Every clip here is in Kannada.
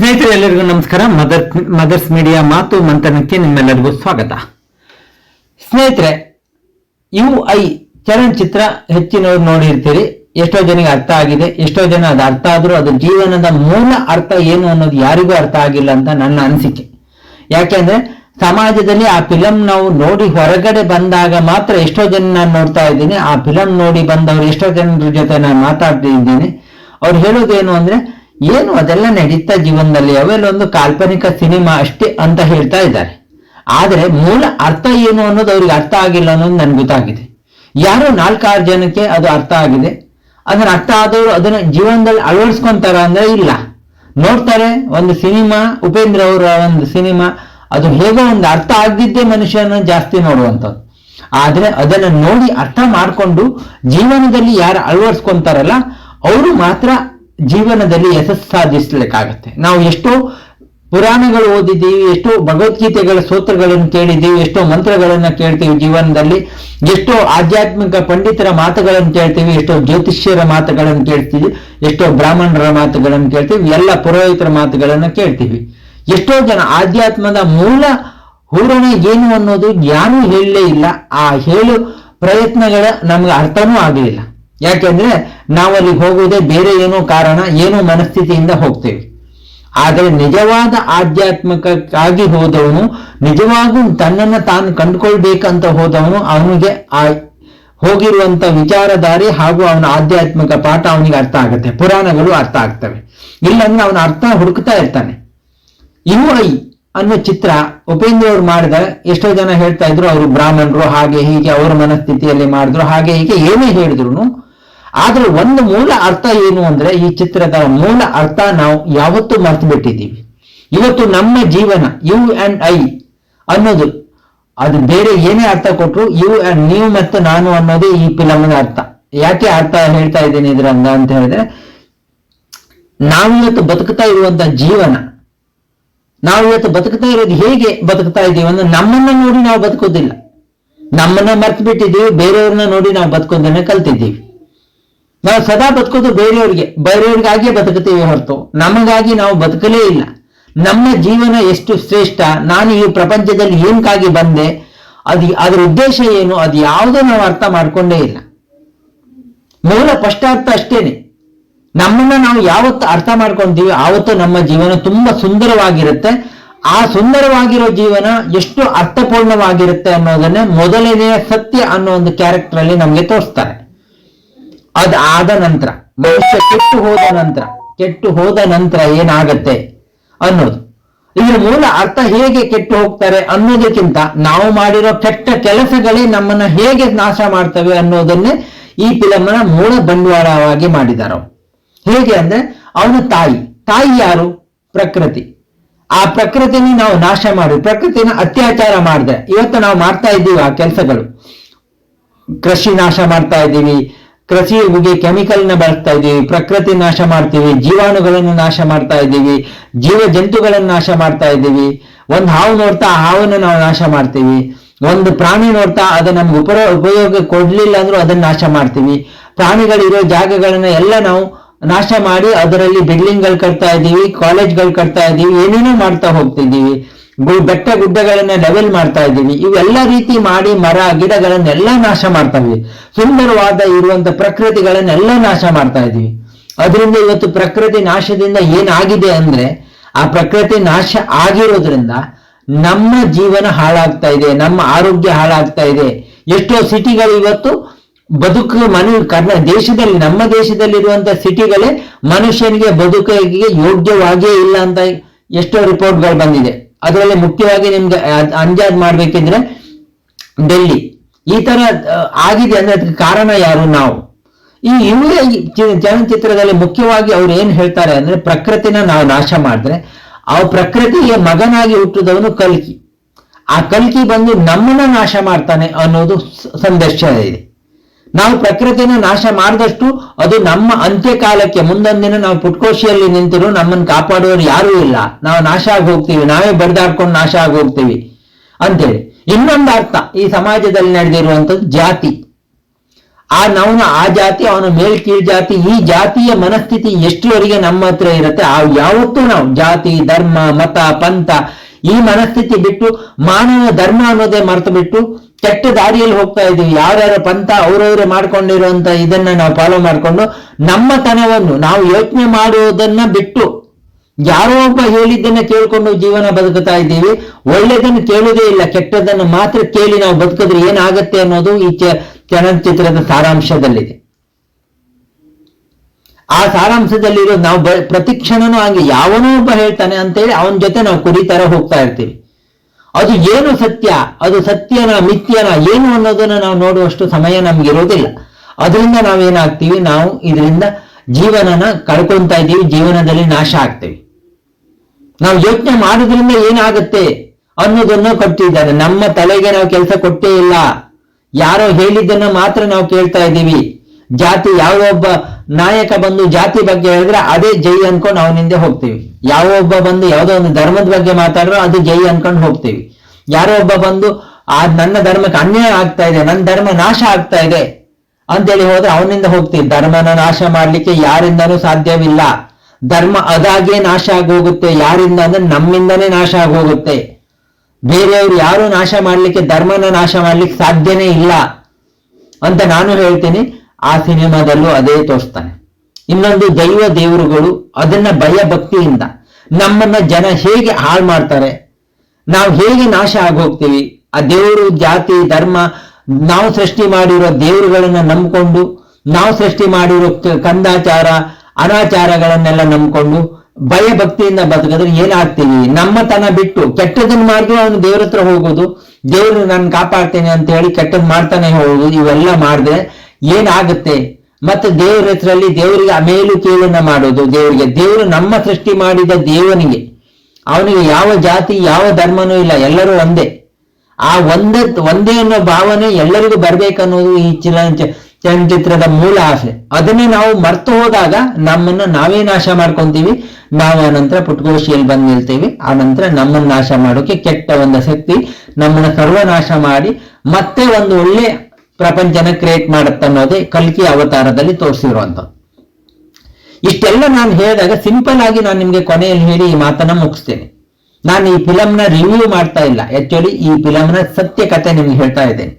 ಸ್ನೇಹಿತರೆ ಎಲ್ಲರಿಗೂ ನಮಸ್ಕಾರ. ಮದರ್ ಮದರ್ಸ್ ಮೀಡಿಯಾ ಮಾತು ಮಂಥನಕ್ಕೆ ನಿಮ್ಮೆಲ್ಲರಿಗೂ ಸ್ವಾಗತ. ಸ್ನೇಹಿತರೆ ಯು ಐ ಚಲನಚಿತ್ರ ಹೆಚ್ಚಿನವ್ರು ನೋಡಿರ್ತೀರಿ. ಎಷ್ಟೋ ಜನಕ್ಕೆ ಅರ್ಥ ಆಗಿದೆ, ಎಷ್ಟೋ ಜನ ಅದು ಅರ್ಥ ಆದರೂ ಅದು ಜೀವನದ ಮೂಲ ಅರ್ಥ ಏನು ಅನ್ನೋದು ಯಾರಿಗೂ ಅರ್ಥ ಆಗಿಲ್ಲ ಅಂತ ನನ್ನ ಅನಿಸಿಕೆ. ಯಾಕೆಂದ್ರೆ ಸಮಾಜದಲ್ಲಿ ಆ ಫಿಲಂ ನಾವು ನೋಡಿ ಹೊರಗಡೆ ಬಂದಾಗ ಮಾತ್ರ ಎಷ್ಟೋ ಜನ ನಾನು ನೋಡ್ತಾ ಇದ್ದೀನಿ. ಆ ಫಿಲಂ ನೋಡಿ ಬಂದವರು ಎಷ್ಟೋ ಜನರ ಜೊತೆ ನಾನು ಮಾತಾಡ್ತಿದ್ದೀನಿ ಅವ್ರು ಹೇಳೋದೇನು ಅಂದ್ರೆ ಏನು ಅದೆಲ್ಲ ನಡೀತಾ ಜೀವನದಲ್ಲಿ ಅವೆಲ್ಲ ಒಂದು ಕಾಲ್ಪನಿಕ ಸಿನಿಮಾ ಅಷ್ಟೇ ಅಂತ ಹೇಳ್ತಾ ಇದ್ದಾರೆ. ಆದ್ರೆ ಮೂಲ ಅರ್ಥ ಏನು ಅನ್ನೋದು ಅವ್ರಿಗೆ ಅರ್ಥ ಆಗಿಲ್ಲ ಅನ್ನೋದು ನನ್ಗೆ ಗೊತ್ತಾಗಿದೆ. ಯಾರೋ ನಾಲ್ಕಾರು ಜನಕ್ಕೆ ಅದು ಅರ್ಥ ಆಗಿದೆ. ಅದನ್ನ ಅರ್ಥ ಆದವರು ಅದನ್ನ ಜೀವನದಲ್ಲಿ ಅಳವಡಿಸ್ಕೊಂತಾರ ಅಂದ್ರೆ ಇಲ್ಲ. ನೋಡ್ತಾರೆ, ಒಂದು ಸಿನಿಮಾ, ಉಪೇಂದ್ರ ಅವರ ಒಂದು ಸಿನಿಮಾ, ಅದು ಹೇಗೋ ಒಂದು ಅರ್ಥ ಆಗಿದ್ದೇ ಮನುಷ್ಯನ ಜಾಸ್ತಿ ನೋಡುವಂಥದ್ದು. ಆದ್ರೆ ಅದನ್ನ ನೋಡಿ ಅರ್ಥ ಮಾಡಿಕೊಂಡು ಜೀವನದಲ್ಲಿ ಯಾರು ಅಳವಡಿಸ್ಕೊಂತಾರಲ್ಲ, ಅವರು ಮಾತ್ರ ಜೀವನದಲ್ಲಿ ಯಶಸ್ಸು ಸಾಧಿಸ್ಲಿಕ್ಕಾಗತ್ತೆ ನಾವು ಎಷ್ಟೋ ಪುರಾಣಗಳು ಓದಿದ್ದೀವಿ, ಎಷ್ಟೋ ಭಗವದ್ಗೀತೆಗಳ ಸ್ತೋತ್ರಗಳನ್ನು ಕೇಳಿದ್ದೀವಿ, ಎಷ್ಟೋ ಮಂತ್ರಗಳನ್ನ ಕೇಳ್ತೀವಿ ಜೀವನದಲ್ಲಿ, ಎಷ್ಟೋ ಆಧ್ಯಾತ್ಮಿಕ ಪಂಡಿತರ ಮಾತುಗಳನ್ನು ಕೇಳ್ತೀವಿ, ಎಷ್ಟೋ ಜ್ಯೋತಿಷ್ಯರ ಮಾತುಗಳನ್ನು ಕೇಳ್ತೀವಿ, ಎಷ್ಟೋ ಬ್ರಾಹ್ಮಣರ ಮಾತುಗಳನ್ನು ಕೇಳ್ತೀವಿ, ಎಲ್ಲ ಪುರೋಹಿತರ ಮಾತುಗಳನ್ನು ಕೇಳ್ತೀವಿ. ಎಷ್ಟೋ ಜನ ಆಧ್ಯಾತ್ಮದ ಮೂಲ ಹೂರಣೆ ಏನು ಅನ್ನೋದು ಯಾರೂ ಹೇಳಲೇ ಇಲ್ಲ. ಆ ಹೇಳು ಪ್ರಯತ್ನಗಳ ನಮ್ಗೆ ಅರ್ಥನೂ ಆಗಲಿಲ್ಲ. ಯಾಕೆಂದ್ರೆ ನಾವು ಅಲ್ಲಿಗೆ ಹೋಗುವುದೇ ಬೇರೆ ಏನೋ ಕಾರಣ, ಏನೋ ಮನಸ್ಥಿತಿಯಿಂದ ಹೋಗ್ತೇವೆ. ಆದರೆ ನಿಜವಾದ ಆಧ್ಯಾತ್ಮಕಕ್ಕಾಗಿ ಹೋದವನು, ನಿಜವಾಗೂ ತನ್ನನ್ನು ತಾನು ಕಂಡುಕೊಳ್ಬೇಕಂತ ಹೋದವನು, ಅವನಿಗೆ ಆ ಹೋಗಿರುವಂತ ವಿಚಾರಧಾರೆ ಹಾಗೂ ಅವನ ಆಧ್ಯಾತ್ಮಿಕ ಪಾಠ ಅವನಿಗೆ ಅರ್ಥ ಆಗುತ್ತೆ, ಪುರಾಣಗಳು ಅರ್ಥ ಆಗ್ತವೆ. ಇಲ್ಲಾಂದ್ರೆ ಅವನ ಅರ್ಥ ಹುಡುಕ್ತಾ ಇರ್ತಾನೆ. ಇನ್ನು ಐ ಅನ್ನೋ ಚಿತ್ರ ಉಪೇಂದ್ರ ಅವ್ರು ಮಾಡಿದ ಎಷ್ಟೋ ಜನ ಹೇಳ್ತಾ ಇದ್ರು, ಅವರು ಬ್ರಾಹ್ಮಣರು ಹಾಗೆ ಹೀಗೆ, ಅವರ ಮನಸ್ಥಿತಿಯಲ್ಲಿ ಮಾಡಿದ್ರು, ಹಾಗೆ ಹೀಗೆ, ಏನೇ ಹೇಳಿದ್ರು ಆದ್ರೆ ಒಂದು ಮೂಲ ಅರ್ಥ ಏನು ಅಂದ್ರೆ ಈ ಚಿತ್ರದ ಮೂಲ ಅರ್ಥ ನಾವು ಯಾವತ್ತೂ ಮರ್ತು ಬಿಟ್ಟಿದ್ದೀವಿ ಇವತ್ತು ನಮ್ಮ ಜೀವನ, ಯು ಅಂಡ್ ಐ ಅನ್ನೋದು, ಅದು ಬೇರೆ ಏನೇ ಅರ್ಥ ಕೊಟ್ಟರು ಯು ಅಂಡ್ ನೀವು ಮತ್ತು ನಾನು ಅನ್ನೋದೇ ಈ ಫಿಲಮ್ನ ಅರ್ಥ. ಯಾಕೆ ಅರ್ಥ ಹೇಳ್ತಾ ಇದ್ದೀನಿ ಇದ್ರಂಗ ಅಂತ ಹೇಳಿದ್ರೆ ನಾವಿವತ್ತು ಬದುಕ್ತಾ ಇರುವಂತ ಜೀವನ, ನಾವು ಇವತ್ತು ಬದುಕ್ತಾ ಇರೋದು ಹೇಗೆ ಬದುಕ್ತಾ ಇದ್ದೀವಿ ಅಂದ್ರೆ ನಮ್ಮನ್ನ ನೋಡಿ ನಾವು ಬದುಕೋದಿಲ್ಲ. ನಮ್ಮನ್ನ ಮರ್ತು ಬಿಟ್ಟಿದ್ದೀವಿ ಬೇರೆಯವ್ರನ್ನ ನೋಡಿ ನಾವು ಬದುಕೋದನ್ನ ಕಲ್ತಿದ್ದೀವಿ. ನಾವು ಸದಾ ಬದುಕೋದು ಬೇರೆಯವ್ರಿಗೆ. ಬೇರೆಯವ್ರಿಗಾಗಿಯೇ ಬದುಕುತ್ತೀವಿ ಹೊರತು ನಮಗಾಗಿ ನಾವು ಬದುಕಲೇ ಇಲ್ಲ. ನಮ್ಮ ಜೀವನ ಎಷ್ಟು ಶ್ರೇಷ್ಠ, ನಾನು ಈ ಪ್ರಪಂಚದಲ್ಲಿ ಏನಕ್ಕಾಗಿ ಬಂದೆ, ಅದು ಅದರ ಉದ್ದೇಶ ಏನು, ಅದು ಯಾವುದೋ ನಾವು ಅರ್ಥ ಮಾಡ್ಕೊಂಡೇ ಇಲ್ಲ. ಮೂಲ ಸ್ಪಷ್ಟಾರ್ಥ ಅಷ್ಟೇನೆ. ನಮ್ಮನ್ನ ನಾವು ಯಾವತ್ತು ಅರ್ಥ ಮಾಡ್ಕೊಂತೀವಿ ಆವತ್ತು ನಮ್ಮ ಜೀವನ ತುಂಬಾ ಸುಂದರವಾಗಿರುತ್ತೆ. ಆ ಸುಂದರವಾಗಿರೋ ಜೀವನ ಎಷ್ಟು ಅರ್ಥಪೂರ್ಣವಾಗಿರುತ್ತೆ ಅನ್ನೋದನ್ನ ಮೊದಲನೆಯ ಸತ್ಯ ಅನ್ನೋ ಒಂದು ಕ್ಯಾರೆಕ್ಟರ್ ಅಲ್ಲಿ ನಮ್ಗೆ ತೋರಿಸ್ತಾರೆ. ಅದ್ ಆದ ನಂತರ ಮನುಷ್ಯ ಕೆಟ್ಟು ಹೋದ ನಂತರ, ಕೆಟ್ಟು ಹೋದ ನಂತರ ಏನಾಗತ್ತೆ ಅನ್ನೋದು. ಇದರ ಮೂಲ ಅರ್ಥ ಹೇಗೆ ಕೆಟ್ಟು ಹೋಗ್ತಾರೆ ಅನ್ನೋದಕ್ಕಿಂತ ನಾವು ಮಾಡಿರೋ ಕೆಟ್ಟ ಕೆಲಸಗಳೇ ನಮ್ಮನ್ನ ಹೇಗೆ ನಾಶ ಮಾಡ್ತವೆ ಅನ್ನೋದನ್ನೇ ಈ ಫಿಲಮ್ನ ಮೂಲ ಬಂಡವಾಳವಾಗಿ ಮಾಡಿದಾರ ಹೇಗೆ ಅಂದ್ರೆ, ಅವನ ತಾಯಿ. ತಾಯಿ ಯಾರು? ಪ್ರಕೃತಿ. ಆ ಪ್ರಕೃತಿನ ನಾವು ನಾಶ ಮಾಡಿ, ಪ್ರಕೃತಿನ ಅತ್ಯಾಚಾರ ಮಾಡಿದ್ರೆ ಇವತ್ತು ನಾವು ಮಾಡ್ತಾ ಇದ್ದೀವಿ ಆ ಕೆಲಸಗಳು. ಕೃಷಿ ನಾಶ ಮಾಡ್ತಾ ಇದ್ದೀವಿ ಕೃಷಿಗೆ ಕೆಮಿಕಲ್ನ ಬಳಸ್ತಾ ಇದ್ದೀವಿ, ಪ್ರಕೃತಿ ನಾಶ ಮಾಡ್ತೀವಿ, ಜೀವಾಣುಗಳನ್ನು ನಾಶ ಮಾಡ್ತಾ ಇದ್ದೀವಿ ಜೀವ ಜಂತುಗಳನ್ನು ನಾಶ ಮಾಡ್ತಾ ಇದ್ದೀವಿ. ಒಂದು ಹಾವು ನೋಡ್ತಾ ಆ ಹಾವನ್ನು ನಾವು ನಾಶ ಮಾಡ್ತೀವಿ. ಒಂದು ಪ್ರಾಣಿ ನೋಡ್ತಾ ಅದು ನಮ್ಗೆ ಉಪರ, ಉಪಯೋಗ ಕೊಡ್ಲಿಲ್ಲ ಅಂದ್ರೂ ಅದನ್ನ ನಾಶ ಮಾಡ್ತೀವಿ. ಪ್ರಾಣಿಗಳಿರೋ ಜಾಗಗಳನ್ನ ಎಲ್ಲ ನಾವು ನಾಶ ಮಾಡಿ ಅದರಲ್ಲಿ ಬಿಲ್ಡಿಂಗ್ಗಳು ಕಟ್ತಾ ಇದ್ದೀವಿ ಕಾಲೇಜ್ಗಳು ಕಟ್ತಾ ಇದ್ದೀವಿ, ಏನೇನೋ ಮಾಡ್ತಾ ಹೋಗ್ತಿದ್ದೀವಿ. ಬೆಟ್ಟ ಗುಡ್ಡಗಳನ್ನ ಲೆವೆಲ್ ಮಾಡ್ತಾ ಇದ್ದೀವಿ ಇವೆಲ್ಲ ರೀತಿ ಮಾಡಿ ಮರ, ಗಿಡಗಳನ್ನೆಲ್ಲ ನಾಶ ಮಾಡ್ತಾ ಇದ್ದೀವಿ. ಸುಂದರವಾದ ಇರುವಂತ ಪ್ರಕೃತಿಗಳನ್ನೆಲ್ಲ ನಾಶ ಮಾಡ್ತಾ ಇದ್ದೀವಿ. ಅದರಿಂದ ಇವತ್ತು ಪ್ರಕೃತಿ ನಾಶದಿಂದ ಏನಾಗಿದೆ ಅಂದ್ರೆ, ಆ ಪ್ರಕೃತಿ ನಾಶ ಆಗಿರೋದ್ರಿಂದ ನಮ್ಮ ಜೀವನ ಹಾಳಾಗ್ತಾ ಇದೆ, ನಮ್ಮ ಆರೋಗ್ಯ ಹಾಳಾಗ್ತಾ ಇದೆ. ಎಷ್ಟೋ ಸಿಟಿಗಳು ಇವತ್ತು ಬದುಕು ಮನು, ಕರ್ನ, ದೇಶದಲ್ಲಿ, ನಮ್ಮ ದೇಶದಲ್ಲಿರುವಂತ ಸಿಟಿಗಳೇ ಮನುಷ್ಯನಿಗೆ ಬದುಕಿಗೆ ಯೋಗ್ಯವಾಗಿಯೇ ಇಲ್ಲ ಅಂತ ಎಷ್ಟೋ ರಿಪೋರ್ಟ್ಗಳು ಬಂದಿದೆ. ಅದರಲ್ಲಿ ಮುಖ್ಯವಾಗಿ ನಿಮ್ಗೆ ಅದ್- ಮಾಡ್ಬೇಕಂದ್ರೆ ಡೆಲ್ಲಿ. ಈ ತರ ಆಗಿದೆ ಅಂದ್ರೆ ಅದಕ್ಕೆ ಕಾರಣ ಯಾರು ನಾವು? ಈ ಇವರೇ ಚಲನಚಿತ್ರದಲ್ಲಿ ಮುಖ್ಯವಾಗಿ ಅವ್ರು ಏನ್ ಹೇಳ್ತಾರೆ ಅಂದ್ರೆ ಪ್ರಕೃತಿನ ನಾವು ನಾಶ ಮಾಡಿದ್ರೆ, ಆ ಪ್ರಕೃತಿಗೆ ಮಗನಾಗಿ ಹುಟ್ಟಿದವನು ಕಲ್ಕಿ. ಆ ಕಲ್ಕಿ ಬಂದು ನಮ್ಮನ್ನ ನಾಶ ಮಾಡ್ತಾನೆ ಅನ್ನೋದು ಸಂದರ್ಶನ ಇದೆ. ನಾವು ಪ್ರಕೃತಿನ ನಾಶ ಮಾಡಿದಷ್ಟು ಅದು ನಮ್ಮ ಅಂತ್ಯಕಾಲಕ್ಕೆ ಮುಂದೊಂದಿನ ನಾವು ಪುಟ್ಕೋಶಿಯಲ್ಲಿ ನಿಂತಿರು ನಮ್ಮನ್ನು ಕಾಪಾಡುವವರು ಯಾರೂ ಇಲ್ಲ. ನಾವು ನಾಶ ಆಗಿ ಹೋಗ್ತೀವಿ ನಾವೇ ಬಡ್ದಾಡ್ಕೊಂಡು ನಾಶ ಆಗಿ ಹೋಗ್ತೀವಿ ಅಂತೇಳಿ ಇನ್ನೊಂದು ಅರ್ಥ, ಈ ಸಮಾಜದಲ್ಲಿ ನಡೆದಿರುವಂಥದ್ದು ಜಾತಿ. ಆ ನಾವು ಆ ಜಾತಿ, ಅವನ ಮೇಲ್ ಕೀಳ್ ಜಾತಿ, ಈ ಜಾತಿಯ ಮನಸ್ಥಿತಿ ಎಷ್ಟುವರೆಗೆ ನಮ್ಮ ಹತ್ರ ಇರುತ್ತೆ, ಆ ಯಾವತ್ತೂ ನಾವು ಜಾತಿ, ಧರ್ಮ, ಮತ, ಪಂಥ ಈ ಮನಸ್ಥಿತಿ ಬಿಟ್ಟು ಮಾನವ ಧರ್ಮ ಅನ್ನೋದೇ ಮರೆತು ಬಿಟ್ಟು ಕೆಟ್ಟ ದಾರಿಯಲ್ಲಿ ಹೋಗ್ತಾ ಇದ್ದೀವಿ. ಯಾರ್ಯಾರ ಪಂಥ ಅವ್ರವ್ರೆ ಮಾಡ್ಕೊಂಡಿರುವಂತ ಇದನ್ನ ನಾವು ಫಾಲೋ ಮಾಡ್ಕೊಂಡು ನಮ್ಮ ತನವನ್ನು ನಾವು ಯೋಚನೆ ಮಾಡುವುದನ್ನ ಬಿಟ್ಟು ಯಾರೋ ಒಬ್ಬ ಹೇಳಿದ್ದನ್ನ ಕೇಳ್ಕೊಂಡು ಜೀವನ ಬದುಕುತ್ತಾ ಇದ್ದೀವಿ. ಒಳ್ಳೆದನ್ನು ಕೇಳುವುದೇ ಇಲ್ಲ. ಕೆಟ್ಟದನ್ನು ಮಾತ್ರ ಕೇಳಿ ನಾವು ಬದುಕಿದ್ರೆ ಏನಾಗತ್ತೆ ಅನ್ನೋದು ಈ ಚಲನಚಿತ್ರದ ಸಾರಾಂಶದಲ್ಲಿದೆ. ಆ ಸಾರಾಂಶದಲ್ಲಿರೋ ನಾವು ಪ್ರತಿ ಕ್ಷಣನೂ ಹಂಗೆ ಯಾವನೋ ಒಬ್ಬ ಹೇಳ್ತಾನೆ ಅಂತೇಳಿ ಅವನ ಜೊತೆ ನಾವು ಕುರಿತರ ಹೋಗ್ತಾ ಇರ್ತೀವಿ. ಅದು ಏನು ಸತ್ಯ? ಅದು ಸತ್ಯನ, ಮಿಥ್ಯನ ಏನು ಅನ್ನೋದನ್ನ ನಾವು ನೋಡುವಷ್ಟು ಸಮಯ ನಮ್ಗೆ ಇರೋದಿಲ್ಲ ಅದರಿಂದ ನಾವೇನಾಗ್ತೀವಿ? ನಾವು ಇದರಿಂದ ಜೀವನನ ಕಳ್ಕೊತಾ ಇದ್ದೀವಿ, ಜೀವನದಲ್ಲಿ ನಾಶ ಆಗ್ತೀವಿ. ನಾವು ಯೋಚನೆ ಮಾಡೋದ್ರಿಂದ ಏನಾಗುತ್ತೆ ಅನ್ನೋದನ್ನ ಕೊಟ್ಟಿದ್ದಾರೆ. ನಮ್ಮ ತಲೆಗೆ ನಾವು ಕೆಲಸ ಕೊಟ್ಟೇ ಇಲ್ಲ. ಯಾರೋ ಹೇಳಿದ್ದನ್ನ ಮಾತ್ರ ನಾವು ಕೇಳ್ತಾ ಇದ್ದೀವಿ. ಜಾತಿ ಯಾವ ಒಬ್ಬ ನಾಯಕ ಬಂದು ಜಾತಿ ಬಗ್ಗೆ ಹೇಳಿದ್ರೆ ಅದೇ ಜೈ ಅನ್ಕೊಂಡು ಅವನಿಂದ ಹೋಗ್ತೀವಿ. ಯಾವ ಒಬ್ಬ ಬಂದು ಯಾವುದೋ ಒಂದು ಧರ್ಮದ ಬಗ್ಗೆ ಮಾತಾಡ್ರೋ ಅದು ಜೈ ಅನ್ಕೊಂಡು ಹೋಗ್ತೀವಿ. ಯಾರೋ ಒಬ್ಬ ಬಂದು, ಆ, ನನ್ನ ಧರ್ಮಕ್ಕೆ ಅನ್ಯಾಯ ಆಗ್ತಾ ಇದೆ, ನನ್ನ ಧರ್ಮ ನಾಶ ಆಗ್ತಾ ಇದೆ ಅಂತೇಳಿ ಹೋದ್ರೆ ಅವನಿಂದ ಹೋಗ್ತೀವಿ. ಧರ್ಮನ ನಾಶ ಮಾಡ್ಲಿಕ್ಕೆ ಯಾರಿಂದನೂ ಸಾಧ್ಯವಿಲ್ಲ. ಧರ್ಮ ಅದಾಗೆ ನಾಶ ಆಗೋಗುತ್ತೆ. ಯಾರಿಂದ ಅಂದ್ರೆ ನಮ್ಮಿಂದನೇ ನಾಶ ಆಗೋಗುತ್ತೆ. ಬೇರೆಯವ್ರು ಯಾರು ನಾಶ ಮಾಡ್ಲಿಕ್ಕೆ, ಧರ್ಮನ ನಾಶ ಮಾಡ್ಲಿಕ್ಕೆ ಸಾಧ್ಯನೇ ಇಲ್ಲ ಅಂತ ನಾನು ಹೇಳ್ತೀನಿ. ಆ ಸಿನಿಮಾದಲ್ಲೂ ಅದೇ ತೋರಿಸ್ತಾನೆ. ಇನ್ನೊಂದು ದೈವ ದೇವರುಗಳು ಅದನ್ನ ಭಯ ಭಕ್ತಿಯಿಂದ ನಮ್ಮನ್ನ ಜನ ಹೇಗೆ ಹಾಳು ಮಾಡ್ತಾರೆ, ನಾವು ಹೇಗೆ ನಾಶ ಆಗೋಗ್ತೀವಿ, ಆ ದೇವರು ಜಾತಿ, ಧರ್ಮ, ನಾವು ಸೃಷ್ಟಿ ಮಾಡಿರೋ ದೇವರುಗಳನ್ನ ನಂಬಿಕೊಂಡು, ನಾವು ಸೃಷ್ಟಿ ಮಾಡಿರೋ ಕಂದಾಚಾರ, ಅನಾಚಾರಗಳನ್ನೆಲ್ಲ ನಂಬಿಕೊಂಡು ಭಯ ಭಕ್ತಿಯಿಂದ ಬದುಕಿದ್ರೆ ಏನಾಗ್ತೀವಿ? ನಮ್ಮತನ ಬಿಟ್ಟು ಕೆಟ್ಟದನ್ನ ಮಾಡಿದ್ರು ಅವನು ದೇವ್ರ ಹತ್ರ ಹೋಗೋದು ದೇವ್ರು ನಾನು ಕಾಪಾಡ್ತೇನೆ ಅಂತ ಹೇಳಿ ಕೆಟ್ಟದ್ ಮಾಡ್ತಾನೆ ಹೋಗೋದು, ಇವೆಲ್ಲ ಮಾಡಿದ್ರೆ ಏನಾಗುತ್ತೆ? ಮತ್ತೆ ದೇವ್ರ ಹೆಸರಲ್ಲಿ ದೇವರಿಗೆ ಅಮೇಲು ಕೇಳನ್ನ ಮಾಡೋದು. ದೇವರಿಗೆ ದೇವರು ನಮ್ಮ ಸೃಷ್ಟಿ ಮಾಡಿದ ದೇವನಿಗೆ. ಅವನಿಗೆ ಯಾವ ಜಾತಿ, ಯಾವ ಧರ್ಮನೂ ಇಲ್ಲ. ಎಲ್ಲರೂ ಒಂದೇ. ಆ ಒಂದೇ ಒಂದೇ ಅನ್ನೋ ಭಾವನೆ ಎಲ್ಲರಿಗೂ ಬರ್ಬೇಕನ್ನೋದು ಈ ಚಲನಚ ಚಲನಚಿತ್ರದ ಮೂಲ ಆಸೆ. ಅದನ್ನೇ ನಾವು ಮರ್ತು ಹೋದಾಗ ನಮ್ಮನ್ನ ನಾವೇ ನಾಶ ಮಾಡ್ಕೊಂತೀವಿ. ನಾವು ಆನಂತರ ಪುಟ್ಕೋಶಿಯಲ್ಲಿ ಬಂದು ನಿಲ್ತೀವಿ. ಆ ನಂತರ ನಮ್ಮನ್ನ ನಾಶ ಮಾಡೋಕೆ ಕೆಟ್ಟ ಒಂದು ಶಕ್ತಿ, ನಮ್ಮನ್ನ ಸರ್ವನಾಶ ಮಾಡಿ ಮತ್ತೆ ಒಂದು ಒಳ್ಳೆ ಪ್ರಪಂಚನ ಕ್ರಿಯೇಟ್ ಮಾಡುತ್ತೆ ಅನ್ನೋದೇ ಕಲ್ಕಿ ಅವತಾರದಲ್ಲಿ ತೋರಿಸಿರುವಂತ ಇಷ್ಟೆಲ್ಲ ನಾನು ಹೇಳಿದಾಗ ಸಿಂಪಲ್ ಆಗಿ ನಾನು ನಿಮಗೆ ಕೊನೆಯಲ್ಲಿ ಹೇಳಿ ಈ ಮಾತನ್ನ ಮುಗಿಸ್ತೇನೆ. ನಾನು ಈ ಫಿಲಂನ ರಿವ್ಯೂ ಮಾಡ್ತಾ ಇಲ್ಲ. ಆಕ್ಚುಲಿ ಈ ಫಿಲಂನ ಸತ್ಯ ಕತೆ ನಿಮ್ಗೆ ಹೇಳ್ತಾ ಇದ್ದೇನೆ.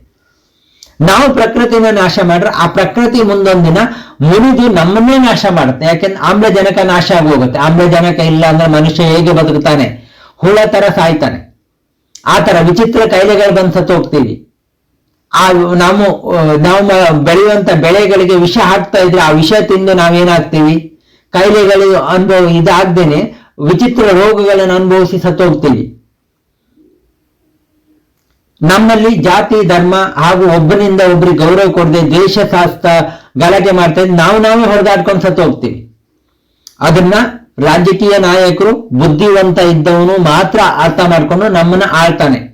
ನಾವು ಪ್ರಕೃತಿನ ನಾಶ ಮಾಡ್ರೆ ಆ ಪ್ರಕೃತಿ ಮುಂದೊಂದಿನ ಮುರಿದು ನಮ್ಮನ್ನೇ ನಾಶ ಮಾಡುತ್ತೆ. ಯಾಕೆಂದ್ರೆ ಆಮ್ಲಜನಕ ನಾಶ ಆಗಿ ಹೋಗುತ್ತೆ ಆಮ್ಲಜನಕ ಇಲ್ಲ ಅಂದ್ರೆ ಮನುಷ್ಯ ಹೇಗೆ ಬದುಕುತ್ತಾನೆ ಹುಳ ತರ ಸಾಯ್ತಾನೆ. ಆ ತರ ವಿಚಿತ್ರ ಕಾಯಿಲೆಗಳು ಬಂದು ಸತ್ತು ಹೋಗ್ತೀವಿ ಆ ನಾವು ನಾವು ಬೆಳೆಯುವಂತ ಬೆಳೆಗಳಿಗೆ ವಿಷ ಹಾಕ್ತಾ ಇದ್ರೆ ಆ ವಿಷ ತಿಂದು ನಾವೇನಾಗ್ತೀವಿ? ಕಾಯಿಲೆಗಳು ಅನುಭವ ಇದಾಗ್ದೇನೆ ವಿಚಿತ್ರ ರೋಗಗಳನ್ನು ಅನುಭವಿಸಿ ಸತ್ತೋಗ್ತೀವಿ. ನಮ್ಮಲ್ಲಿ ಜಾತಿ, ಧರ್ಮ ಹಾಗೂ ಒಬ್ಬನಿಂದ ಒಬ್ರಿಗೆ ಗೌರವ ಕೊಡದೆ ದ್ವೇಷ ಶಾಸ್ತ್ರ ಗಲಾಟೆ ಮಾಡ್ತಾ ಇದ್ರೆ ನಾವು ನಾವೇ ಹೊಡೆದಾಡ್ಕೊಂಡು ಸತ್ತು ಹೋಗ್ತೀವಿ ಅದನ್ನ ರಾಜಕೀಯ ನಾಯಕರು ಬುದ್ಧಿವಂತ ಇದ್ದವನು ಮಾತ್ರ ಅರ್ಥ ಮಾಡ್ಕೊಂಡು ನಮ್ಮನ್ನ ಆಳ್ತಾನೆ.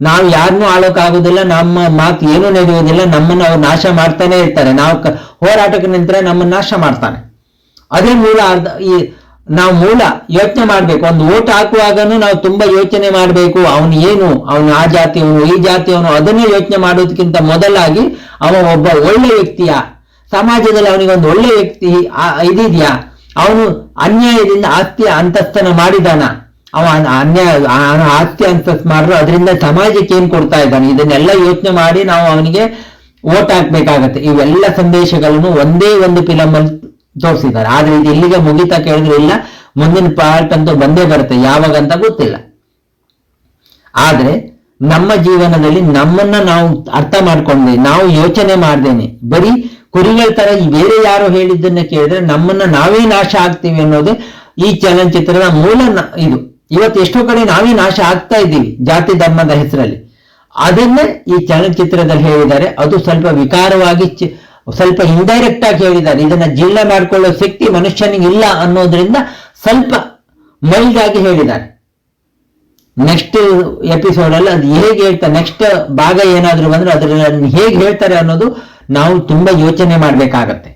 ನಾವು ಯಾರನ್ನೂ ಆಳೋಕ್ಕಾಗೋದಿಲ್ಲ ನಮ್ಮ ಮಾತು ಏನೂ ನಡೆಯುವುದಿಲ್ಲ ನಮ್ಮನ್ನ ಅವ್ರು ನಾಶ ಮಾಡ್ತಾನೆ ಇರ್ತಾರೆ. ನಾವು ಹೋರಾಟಕ್ಕೆ ನಿಂತರೆ ನಮ್ಮನ್ನ ನಾಶ ಮಾಡ್ತಾನೆ. ಅದೇ ಮೂಲ ಅರ್ಧ ಈ ನಾವು ಮೂಲ ಯೋಚನೆ ಮಾಡ್ಬೇಕು. ಒಂದು ಓಟ್ ಹಾಕುವಾಗನೂ ನಾವು ತುಂಬಾ ಯೋಚನೆ ಮಾಡಬೇಕು. ಅವನು ಏನು, ಅವನು ಆ ಜಾತಿಯವನು ಈ ಜಾತಿಯವನು ಅದನ್ನೇ ಯೋಚನೆ ಮಾಡೋದಕ್ಕಿಂತ ಮೊದಲಾಗಿ ಅವ ಒಬ್ಬ ಒಳ್ಳೆ ವ್ಯಕ್ತಿಯ? ಸಮಾಜದಲ್ಲಿ ಅವನಿಗೆ ಒಂದು ಒಳ್ಳೆ ವ್ಯಕ್ತಿ ಇದಿದ್ಯಾ? ಅವನು ಅನ್ಯಾಯದಿಂದ ಆಸ್ತಿ ಅಂತಸ್ತನ ಮಾಡಿದಾನ? ಅವ ಅನ್ಯ ಆಸ್ತಿ ಅಂತ ಮಾಡಿದ್ರು ಅದರಿಂದ ಸಮಾಜಕ್ಕೆ ಏನ್ ಕೊಡ್ತಾ ಇದ್ದಾನೆ? ಇದನ್ನೆಲ್ಲ ಯೋಚನೆ ಮಾಡಿ ನಾವು ಅವನಿಗೆ ಓಟ್ ಹಾಕ್ಬೇಕಾಗತ್ತೆ. ಇವೆಲ್ಲ ಸಂದೇಶಗಳನ್ನು ಒಂದೇ ಒಂದು ಫಿಲಮ್ ಅಲ್ಲಿ ತೋರಿಸಿದ್ದಾರೆ. ಆದ್ರೆ ಇದು ಇಲ್ಲಿಗೆ ಮುಗಿತಾ ಕೇಳಿದ್ರೆ ಇಲ್ಲ, ಮುಂದಿನ ಪಾರ್ಟ್ ಅಂತೂ ಬಂದೇ ಬರುತ್ತೆ. ಯಾವಾಗ ಅಂತ ಗೊತ್ತಿಲ್ಲ. ಆದ್ರೆ ನಮ್ಮ ಜೀವನದಲ್ಲಿ ನಮ್ಮನ್ನ ನಾವು ಅರ್ಥ ಮಾಡ್ಕೊಂಡ್ವಿ ನಾವು ಯೋಚನೆ ಮಾಡ್ದೇನೆ. ಬರೀ ಕುರಿಗಳ ತರ ಬೇರೆ ಯಾರು ಹೇಳಿದ್ದನ್ನ ಕೇಳಿದ್ರೆ ನಮ್ಮನ್ನ ನಾವೇ ನಾಶ ಆಗ್ತೀವಿ ಅನ್ನೋದು ಈ ಚಲನಚಿತ್ರದ ಮೂಲ ಇದು. ಇವತ್ತು ಎಷ್ಟೋ ಕಡೆ ನಾವೇ ನಾಶ ಆಗ್ತಾ ಇದ್ದೀವಿ ಜಾತಿ ಧರ್ಮದ ಹೆಸರಲ್ಲಿ. ಅದನ್ನ ಈ ಚಲನಚಿತ್ರದಲ್ಲಿ ಹೇಳಿದ್ದಾರೆ. ಅದು ಸ್ವಲ್ಪ ವಿಕಾರವಾಗಿ ಸ್ವಲ್ಪ ಇಂಡೈರೆಕ್ಟ್ ಆಗಿ ಹೇಳಿದ್ದಾರೆ. ಇದನ್ನ ಜೀರ್ಣ ಮಾಡಿಕೊಳ್ಳೋ ಶಕ್ತಿ ಮನುಷ್ಯನಿಗೆ ಇಲ್ಲ ಅನ್ನೋದ್ರಿಂದ ಸ್ವಲ್ಪ ಮೈಲ್ಡ್ ಆಗಿ ಹೇಳಿದ್ದಾರೆ. ನೆಕ್ಸ್ಟ್ ಎಪಿಸೋಡ್ ಅಲ್ಲಿ ಅದು ಹೇಗೆ ಹೇಳ್ತಾರೆ ನೆಕ್ಸ್ಟ್ ಭಾಗ ಏನಾದ್ರು ಬಂದ್ರೆ ಅದರಲ್ಲಿ ಹೇಗೆ ಹೇಳ್ತಾರೆ ಅನ್ನೋದು ನಾವು ತುಂಬಾ ಯೋಚನೆ ಮಾಡ್ಬೇಕಾಗತ್ತೆ.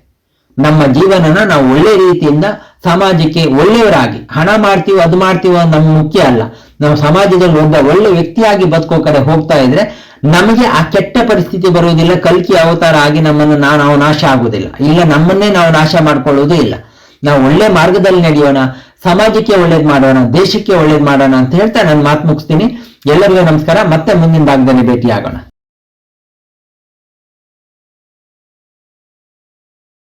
ನಮ್ಮ ಜೀವನನ ನಾವು ಒಳ್ಳೆ ರೀತಿಯಿಂದ ಸಮಾಜಕ್ಕೆ ಒಳ್ಳೆಯವರಾಗಿ, ಹಣ ಮಾಡ್ತೀವೋ ಅದು ಮಾಡ್ತೀವೋ ನಮ್ಮ ಮುಖ್ಯ ಅಲ್ಲ. ನಾವು ಸಮಾಜದಲ್ಲಿ ಒಬ್ಬ ಒಳ್ಳೆ ವ್ಯಕ್ತಿಯಾಗಿ ಬದುಕೋ ಕಡೆ ಹೋಗ್ತಾ ಇದ್ರೆ ನಮಗೆ ಆ ಕೆಟ್ಟ ಪರಿಸ್ಥಿತಿ ಬರುವುದಿಲ್ಲ, ಕಲ್ಕಿ ಅವತಾರ ಆಗಿ ನಮ್ಮನ್ನು ನಾವು ನಾಶ ಆಗುವುದಿಲ್ಲ. ಇಲ್ಲ, ನಮ್ಮನ್ನೇ ನಾವು ನಾಶ ಮಾಡ್ಕೊಳ್ಳುವುದೂ ಇಲ್ಲ. ನಾವು ಒಳ್ಳೆ ಮಾರ್ಗದಲ್ಲಿ ನಡೆಯೋಣ, ಸಮಾಜಕ್ಕೆ ಒಳ್ಳೇದ್ ಮಾಡೋಣ, ದೇಶಕ್ಕೆ ಒಳ್ಳೇದ್ ಮಾಡೋಣ ಅಂತ ಹೇಳ್ತಾ ನಾನು ಮಾತು ಮುಗಿಸ್ತೀನಿ. ಎಲ್ಲರಿಗೂ ನಮಸ್ಕಾರ. ಮತ್ತೆ ಮುಂದಿನ ಭಾಗದಲ್ಲಿ ಭೇಟಿಯಾಗೋಣ.